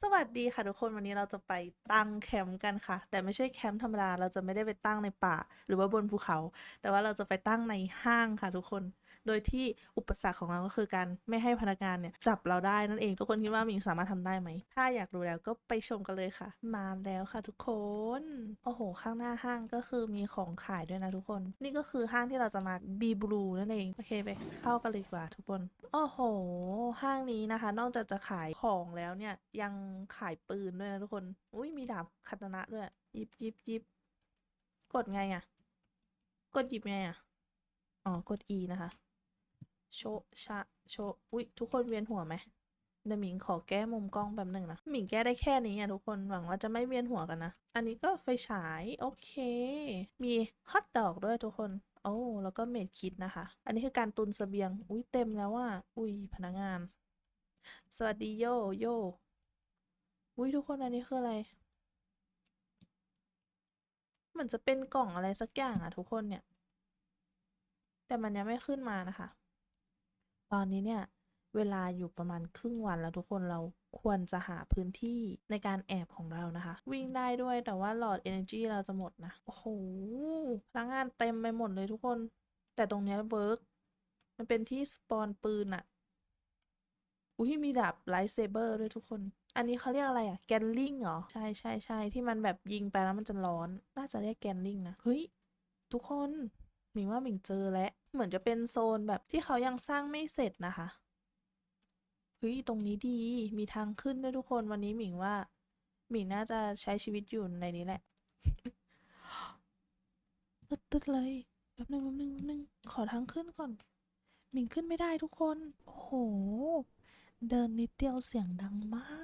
สวัสดีค่ะทุกคนวันนี้เราจะไปตั้งแคมป์กันค่ะ แต่ไม่ใช่แคมป์ธรรมดาเราจะไม่ได้ไปตั้งในป่า หรือว่าบนภูเขา แต่ว่าเราจะไปตั้งในห้างค่ะทุกคน โดยที่อุปสรรคของเราก็คือการไม่ให้พนักงานเนี่ยจับเราได้นั่นเอง ทุกคนคิดว่ามิงสามารถทำได้ไหม ถ้าอยากรู้แล้วก็ไปชมกันเลยค่ะ มาแล้วค่ะทุกคน โอ้โห ข้างหน้าห้างก็คือมีของขายด้วยนะทุกคน นี่ก็คือห้างที่เราจะมาบีบลูนั่นเอง โอเคไปเข้ากันเลยกว่าทุกคน โอ้โห ห้างนี้นะคะ นอกจากจะขายของแล้วเนี่ยยังขายปืนด้วยนะทุกคน อุ้ยมีดาบคาตนะด้วยยิบยิบยิบกดไงอะกดหยิบไงอะอ๋อ กด E นะคะ โชชะโชอุ้ยทุกคนเวียนหัวไหมเดี๋ยวหมิงขอแก้มุมกล้องแบบหนึ่งนะหมิงแก้ได้แค่นี้อะทุกคนหวังว่าจะไม่เวียนหัวกันนะ อันนี้ก็ไฟฉาย โอเค มีฮอทดอกด้วยทุกคน โอ้แล้วก็เมดคิดนะคะ อันนี้คือการตุนเสบียง อุ้ยเต็มแล้วว่าอุ้ยพนักงาน สวัสดีโยโยอุ้ยทุกคนอันนี้คืออะไรเหมือนจะเป็นกล่องอะไรสักอย่างอะทุกคนเนี่ย แต่มันยังไม่ขึ้นมานะคะ ตอนนี้เนี่ยเวลาอยู่ประมาณครึ่งวันแล้วทุกคนเราควรจะหาพื้นที่ในการแอบของเรานะคะ วิ่งได้ด้วยแต่ว่าหลอด energy เราจะหมดนะ โอ้โหพนักงานเต็มไปหมดเลยทุกคน แต่ตรงนี้เวิร์กมันเป็นที่สปอนปืนอะอุ้ยมีดาบไลท์เซเบอร์ด้วยทุกคน อันนี้เขาเรียกอะไรอะแกนลิงเหรอ ใช่ใช่ใช่ที่มันแบบยิงไปแล้วมันจะร้อน น่าจะเรียกแกนลิงนะ เฮ้ย ทุกคน หมิงว่าหมิงเจอแล้วเหมือนจะเป็นโซนแบบที่เขายังสร้างไม่เสร็จนะคะเฮ้ยตรงนี้ดีมีทางขึ้นด้วยทุกคนวันนี้หมิงว่า หมิงน่าจะใช้ชีวิตอยู่ในนี้แหละตึ๊ดตึ๊ดเลยแป๊บนึงแป๊บนึงแป๊บนึงขอทางขึ้นก่อน หมิงขึ้นไม่ได้ทุกคน โอ้โห เดินนิดเดียวเสียงดังมาก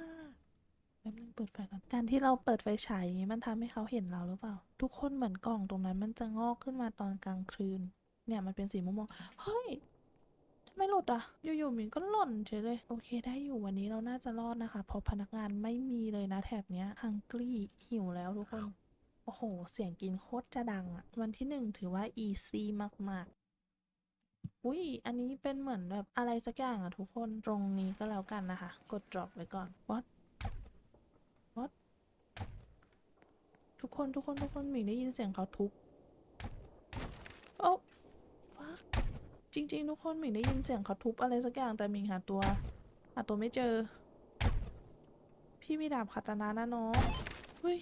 แป๊บนึงเปิดไฟก่อนการที่เราเปิดไฟฉายอย่างนี้มันทำให้เขาเห็นเราหรือเปล่า ทุกคนเหมือนกล่องตรงนั้น มันจะงอกขึ้นมาตอนกลางคืน เนี่ยมันเป็นสีม่วงเฮ้ยทำไมหลุดอะ อยู่ๆมิงก็หล่นเฉยเลย โอเคได้อยู่วันนี้เราน่าจะรอดนะคะเพราะพนักงานไม่มีเลยนะแถบเนี้ยฮังกี้หิวแล้วทุกคน โอ้โห เสียงกินโคตรจะดังอะวันที่หนึ่งถือว่าอีซี่มากๆ อุ้ยอันนี้เป็นเหมือนแบบอะไรสักอย่างอะทุกคนตรงนี้ก็แล้วกันนะคะ กด drop ไว้ก่อน what ทุกคนทุกคนทุกคนหมิงได้ยินเสียงเขาทุบโอ้ fuck จริง ๆ ทุกคนหมิงได้ยินเสียงเขาทุบอะไรสักอย่างแต่หมิงหาตัวหาตัวไม่เจอ พี่มีดาบคาตานะนะน้องเฮ้ย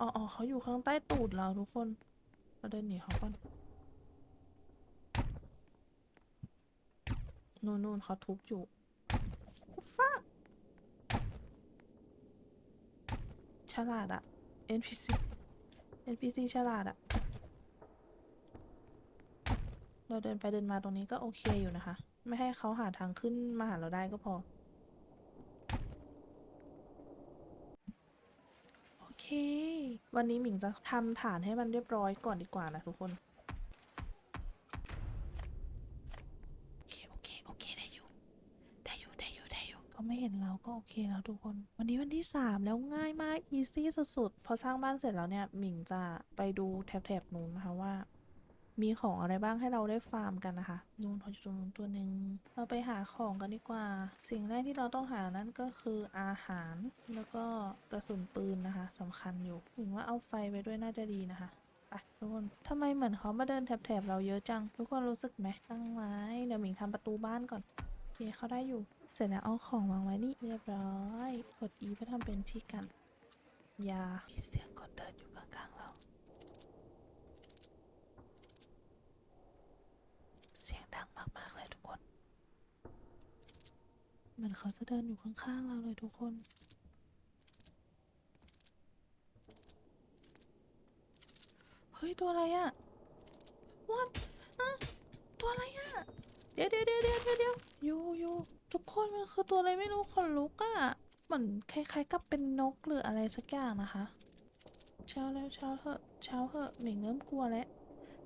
อ๋ออ๋อเขาอยู่ข้างใต้ตูดเราทุกคน เราเดินหนีเขาก่อนนู่นนู่นเขาทุบอยู่ฟ้า ฉลาดอะ NPC NPC ฉลาดอะเราเดินไปเดินมาตรงนี้ก็โอเคอยู่นะคะ ไม่ให้เขาหาทางขึ้นมาหาเราได้ก็พอ โอเค วันนี้หมิงจะทำฐานให้มันเรียบร้อยก่อนดีกว่านะทุกคน โอเค โอเค โอเค ได้อยู่ ได้อยู่ ได้อยู่ ได้อยู่ เขาไม่เห็นเราก็โอเคแล้วทุกคน วันนี้วันที่สามแล้วง่ายมากอีซี่สุดๆ พอสร้างบ้านเสร็จแล้วเนี่ย หมิงจะไปดูแถบๆนู้นนะคะว่า มีของอะไรบ้างให้เราได้ฟาร์มกันนะคะ นู่นเขาอยู่ตรงนู้นตัวหนึ่งเราไปหาของกันดีกว่า สิ่งแรกที่เราต้องหานั่นก็คืออาหารแล้วก็กระสุนปืนนะคะสำคัญอยู่ถึงว่าเอาไฟไปด้วยน่าจะดีนะคะไปทุกคนทำไมเหมือนเขามาเดินแถบๆเราเยอะจัง ทุกคนรู้สึกไหมตั้งไม้ เดี๋ยวหมิงทำประตูบ้านก่อน เคเขาได้อยู่ เสร็จแล้วเอาของวางไว้นี่เรียบร้อย กด E เพื่อทำเป็นที่กันยามีเสียงคนเดินอยู่ข้างๆเรา เสียงดังมากๆเลยทุกคนเหมือนเขาจะเดินอยู่ข้างๆเราเลยทุกคนเฮ้ย ตัวอะไรอะ what อะตัวอะไรอะ เดี๋ยวเดี๋ยวเดี๋ยวเดี๋ยวเดี๋ยวอยู่อยู่ทุกคนมันคือตัวอะไรไม่รู้ขนลุกอะเหมือนคล้ายๆกับเป็นนกหรืออะไรสักอย่างนะคะ เช้าแล้วเช้าเถอะเช้าเถอะหมิงเริ่มกลัวแล้ว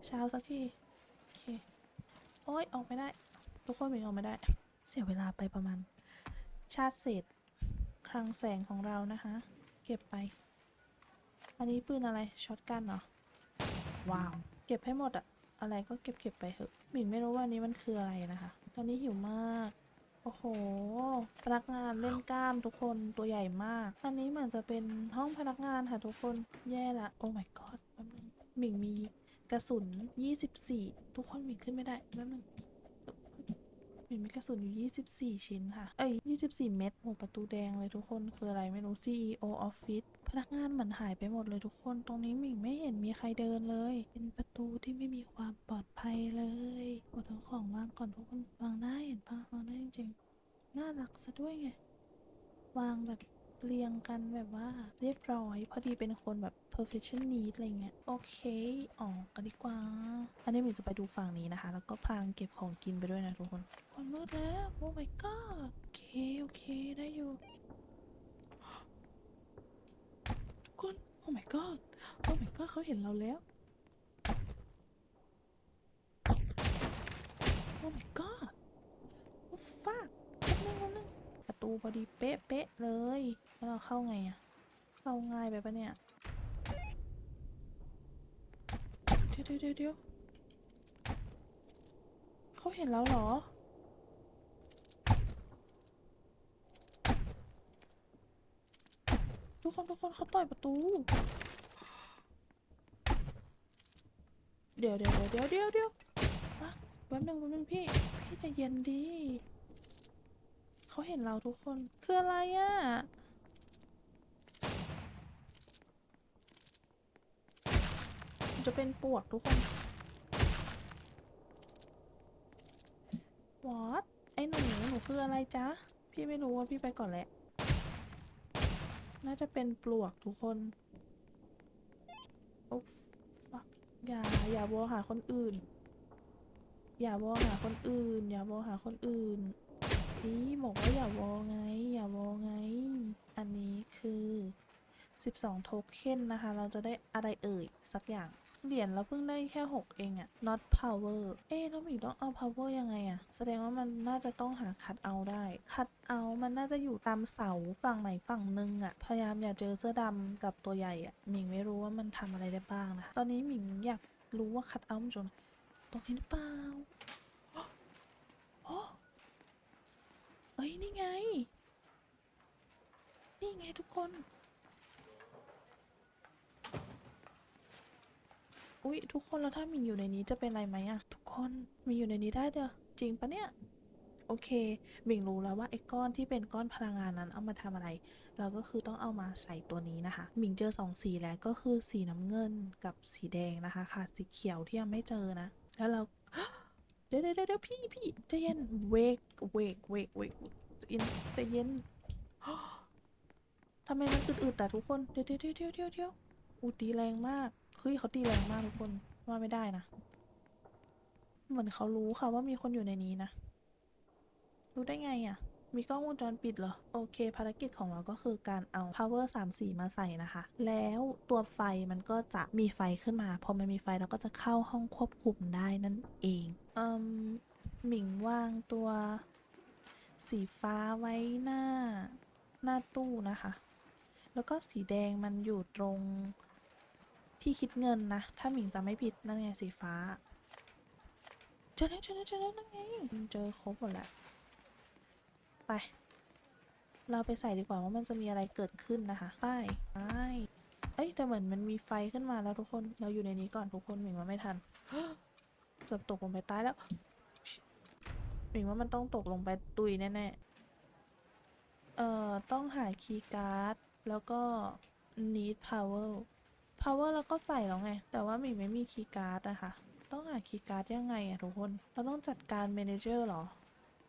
เช้าสักทีโอเคโอ้ยออกไม่ได้ ทุกคนหมิงออกไม่ได้ เสียเวลาไปประมาณ ชาติเศษคลังแสงของเรานะคะ เก็บไป อันนี้ปืนอะไรช็อตกันเหรอว้าว เก็บให้หมดอะ อะไรก็เก็บเก็บไปเถอะหมินไม่รู้ว่านี้มันคืออะไรนะคะ ตอนนี้หิวมาก โอ้โห พนักงานเล่นกล้ามทุกคนตัวใหญ่มาก อันนี้เหมือนจะเป็นห้องพนักงานค่ะทุกคนแย่ละ โอ้ my god แป๊บนึงหมิงมีกระสุน 24 ทุกคนหมิงขึ้นไม่ได้แป๊บนึง มิงมีกระสุนอยู่ 24 ชิ้นค่ะ เอ้ย 24 เม็ดโอ้ประตูแดงเลยทุกคนคืออะไรไม่รู้ CEO Office พนักงานเหมือนหายไปหมดเลยทุกคน ตรงนี้มิงไม่เห็นมีใครเดินเลย เป็นประตูที่ไม่มีความปลอดภัยเลยกดของวางก่อนทุกคนวางได้เห็นปะวางได้จริงๆน่ารักซะด้วยไงวางแบบ เรียงกันแบบว่าเรียบร้อย พอดีเป็นคนแบบ perfectionist อะไรเงี้ย โอเค ออกกันดีกว่า อันนี้หมิงจะไปดูฝั่งนี้นะคะ แล้วก็พลางเก็บของกินไปด้วยนะทุกคนคนมืดแล้ว โอ้ my god โอเค โอเค ได้อยู่ ทุกคน โอ้ my god โอ้ my god เขาเห็นเราแล้ว โอ้ my god โอ้ fuck แป๊บนึงแป๊บนึงประตู พอดีเป๊ะเป๊ะเลยแล้วเราเข้าไงอะเข้าง่ายไปปะเนี่ยเดี๋ยวเดี๋ยวเดี๋ยวเขาเห็นแล้วเหรอทุกคนทุกคนเขาต่อยประตู เดี๋ยวเดี๋ยวเดี๋ยวเดี๋ยวเดี๋ยวแป๊บนึงแป๊บนึงพี่ พี่จะเย็นดี เขาเห็นเราทุกคน คืออะไรอะ่ะ จะเป็นปวกทุกคนวอตไอ้หนูหนูคืออะไรจ๊ะ พี่ไม่รู้ว่าพี่ไปก่อนแหละ น่าจะเป็นปลวกทุกคนโอ้ฟักอย่า อย่าโบหาคนอื่น อย่าโบหาคนอื่น อย่าโบหาคนอื่น นี่บอกว่าอย่าวอไง อย่าวอไง อันนี้คือ 12 โทเค็นนะคะ เราจะได้อะไรเอ่ย สักอย่าง เหรียญเราเพิ่งได้แค่ 6 เองอะ not power เอ๊ะแล้วมีต้องเอา power ยังไงอะแสดงว่ามันน่าจะต้องหา cut out ได้ cut out มันน่าจะอยู่ตามเสาฝั่งไหนฝั่งหนึ่งอะพยายามอย่าเจอเสื้อดำกับตัวใหญ่อะหมิงไม่รู้ว่ามันทำอะไรได้บ้างนะ ตอนนี้หมิงอยากรู้ว่า cut out มันอยู่ตรงนี้หรือเปล่าโอ้ เอ้ย นี่ไง นี่ไงทุกคน อุ๊ย ทุกคนแล้วถ้ามิงอยู่ในนี้จะเป็นอะไรไหมอะทุกคนมิงอยู่ในนี้ได้เด้อจริงปะเนี่ย โอเคหมิงรู้แล้วว่าไอ้ก้อนที่เป็นก้อนพลังงานนั้นเอามาทำอะไร เราก็คือต้องเอามาใส่ตัวนี้นะคะหมิงเจอสองสีแล้วก็คือสีน้ำเงินกับสีแดงนะคะ ค่ะสีเขียวที่ยังไม่เจอนะ แล้วเรา เดี๋ยวเดี๋ยวเดี๋ยวพี่พี่ใจเย็นเวกเวกเวกเวกใจเย็นใจเย็นทำไมมันอึดๆแต่ทุกคน เดี๋ยวเดี๋ยวเดี๋ยวเดี๋ยวเดี๋ยวอูตีแรงมากเฮ้ยเขาตีแรงมากทุกคนว่าไม่ได้นะเหมือนเขารู้ค่ะว่ามีคนอยู่ในนี้นะ รู้ได้ไงอะ่ะ มีกล้องวงจรปิดเหรอ โอเค ภารกิจของเราก็คือการเอา power 3สีมาใส่นะคะ แล้วตัวไฟมันก็จะมีไฟขึ้นมา พอมันมีไฟเราก็จะเข้าห้องควบคุมได้นั่นเอง อืมหมิงวางตัว สีฟ้าไว้หน้า หน้าตู้นะคะ แล้วก็สีแดงมันอยู่ตรงที่คิดเงินนะ ถ้าหมิงจะไม่ผิดนั่นไงสีฟ้า เจอแล้วเจอแล้วเจอแล้วนั่นไง เจอครบหมดแล้ว ไป เราไปใส่ดีกว่าว่ามันจะมีอะไรเกิดขึ้นนะคะ ไปไปเอ้ยแต่เหมือนมันมีไฟขึ้นมาแล้วทุกคน เราอยู่ในนี้ก่อนทุกคนหมิงว่าไม่ทัน เกือบตกลงไปใต้แล้วหมิงว่ามันต้องตกลงไปตุยแน่ๆ เอ่อ ต้องหาคีย์การ์ด แล้วก็ need power power แล้วก็ใส่แล้วไง แต่ว่าหมิงไม่มีคีย์การ์ดอะค่ะ ต้องหาคีย์การ์ดยังไงอะทุกคน เราต้องจัดการ manager เหรอ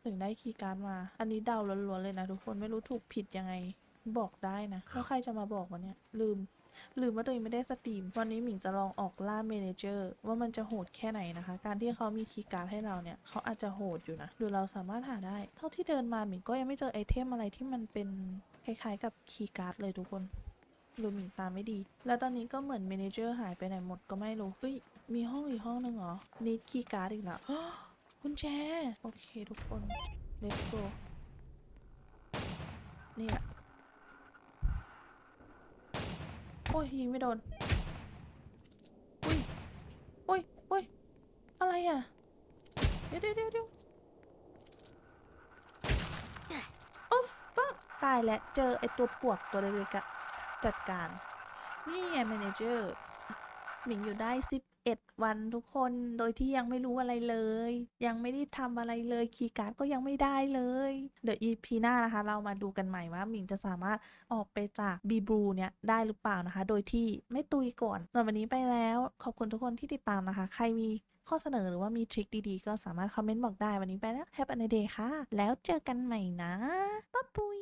ถึงได้คีย์การ์ดมา อันนี้เดาล้วนๆเลยนะทุกคน ไม่รู้ถูกผิดยังไง บอกได้นะ แล้วใครจะมาบอกวะเนี่ย ลืม ลืมว่าตัวเองไม่ได้สตรีม วันนี้หมิงจะลองออกล่าเมเนเจอร์ว่ามันจะโหดแค่ไหนนะคะ การที่เขามีคีย์การ์ดให้เราเนี่ยเขาอาจจะโหดอยู่นะ หรือเราสามารถหาได้ เท่าที่เดินมาหมิงก็ยังไม่เจอไอเทมอะไรที่มันเป็นคล้ายๆ กับคีย์การ์ดเลยทุกคนหรือหมิงตามไม่ดี แล้วตอนนี้ก็เหมือนเมเนเจอร์หายไปไหนหมดก็ไม่รู้เฮ้ย มีห้องอีกห้องหนึ่งเหรอนิดคีย์การ์ดอีกแล้วกุญแจ โอเคทุกคน let's go นี่แหละ โอ้ยยิงไม่โดน อุ้ย อุ้ย อุ้ย อะไรอะ เดี๋ยวเดี๋ยวเดี๋ยวโอ้ฟักตายแล้ว เจอไอตัวปวกตัวเล็กๆจัดการ นี่ไงแมเนเจอร์ หมิงอยู่ได้สิบ 11 วันทุกคนโดยที่ยังไม่รู้อะไรเลย ยังไม่ได้ทำอะไรเลยคีย์การ์ดก็ยังไม่ได้เลย เดี๋ยว EP หน้านะคะ เรามาดูกันใหม่ว่ามิงจะสามารถออกไปจากบีบลูเนี่ยได้หรือเปล่านะคะ โดยที่ไม่ตุยก่อนสำหรับวันนี้ไปแล้วขอบคุณทุกคนที่ติดตามนะคะ ใครมีข้อเสนอหรือว่ามีทริคดีๆ ก็สามารถคอมเมนต์บอกได้วันนี้ไปแล้ว Have a nice day ค่ะ แล้วเจอกันใหม่นะป๊าปุย